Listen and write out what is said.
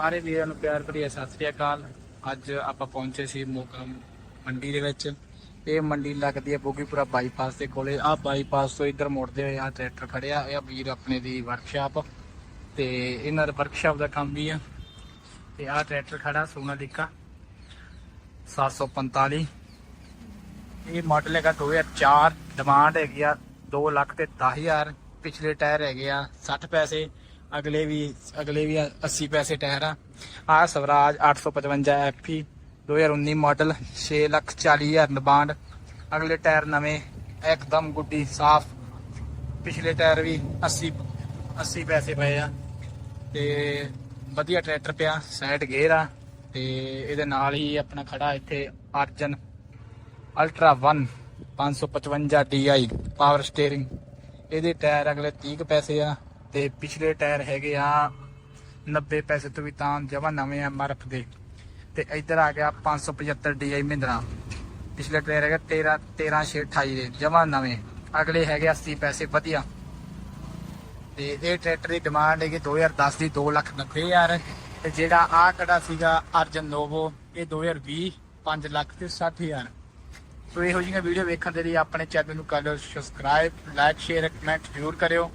ਸਾਰੇ ਵੀਰਾਂ ਨੂੰ ਪਿਆਰ ਭਰੀ ਸਤਿ ਸ੍ਰੀ ਅਕਾਲ। ਅੱਜ ਆਪਾਂ ਪਹੁੰਚੇ ਸੀ ਮੋਗਾ ਮੰਡੀ ਦੇ ਵਿੱਚ। ਇਹ ਮੰਡੀ ਲੱਗਦੀ ਹੈ ਬੋਗੀਪੁਰਾ ਬਾਈਪਾਸ ਦੇ ਕੋਲੇ। ਆ ਬਾਈਪਾਸ ਤੋਂ ਇੱਧਰ ਮੁੜਦੇ ਹੋਏ ਆ ਟਰੈਕਟਰ ਖੜਿਆ ਇਹ ਵੀਰ ਆਪਣੇ ਦੀ ਵਰਕਸ਼ਾਪ ਤੇ ਇਹਨਾਂ ਦਾ ਵਰਕਸ਼ਾਪ ਦਾ ਕੰਮ ਵੀ ਆ। ਤੇ ਆ ਟਰੈਕਟਰ ਖੜਾ ਸੋਨਾਲੀਕਾ 745 ਇਹ ਮਾਡਲ ਹੈਗਾ 2004 ਡਿਮਾਂਡ ਹੈਗੀ ਆ 2 ਲੱਖ ਤੇ 10000 ਪਿਛਲੇ ਟਾਇਰ ਹੈਗੇ ਆ 60 ਪੈਸੇ। ਅਗਲੇ ਵੀ ਅਗਲੇ ਵੀ 80 ਪੈਸੇ ਟਾਇਰ ਆ। ਆ Swaraj 855 FE 2019 model 6 lakh 40000 demand ਅਗਲੇ ਟਾਇਰ ਨਵੇਂ, ਇੱਕਦਮ ਗੁੱਡੀ ਸਾਫ਼। ਪਿਛਲੇ ਟਾਇਰ ਵੀ 80 80 ਪੈਸੇ ਪਏ ਆ। ਤੇ ਵਧੀਆ ਟਰੈਕਟਰ ਪਿਆ, ਸਾਈਡ ਗੇਅਰ ਆ। ਤੇ ਇਹਦੇ ਨਾਲ ਹੀ ਆਪਣਾ ਖੜਾ ਇੱਥੇ Arjun ultra 1 555 DI power steering. ਇਹਦੇ ਟਾਇਰ ਅਗਲੇ 30 ਕੁ ਪੈਸੇ ਆ। ਤੇ ਪਿਛਲੇ ਟਾਇਰ ਹੈਗੇ ਆ 90 ਪੈਸੇ ਤੋਂ ਵੀ ਤਾਂ ਜਮਾ ਨਵੇਂ ਐਮਆਰਐਫ ਦੇ। ਤੇ ਇੱਧਰ ਆ ਗਿਆ 575 DI ਮਹਿੰਦਰਾ। ਪਿਛਲੇ ਟਾਇਰ ਹੈਗਾ 13 13628 ਦੇ, ਜਮਾ ਨਵੇਂ। ਅਗਲੇ ਹੈਗੇ 80 ਪੈਸੇ, ਵਧੀਆ। ਤੇ ਇਹ ਟਰੈਕਟਰ ਦੀ ਡਿਮਾਂਡ ਹੈਗੀ 2010 ਦੀ 2 ਲੱਖ 90 ਹਜ਼ਾਰ। ਤੇ ਜਿਹੜਾ ਆ ਕਿਹੜਾ ਸੀਗਾ ਅਰਜਨ ਨੋਵੋ, ਇਹ 2020 5 ਲੱਖ ਤੇ 60 ਹਜ਼ਾਰ। ਸੋ ਇਹੋ ਜਿਹੀਆਂ ਵੀਡੀਓ ਵੇਖਣ ਦੇ ਲਈ ਆਪਣੇ ਚੈਨਲ ਨੂੰ ਕਰ ਲਓ ਸਬਸਕ੍ਰਾਈਬ ਲਾਈਕ ਸ਼ੇਅਰ ਕਮੈਂਟ ਜ਼ਰੂਰ ਕਰਿਓ।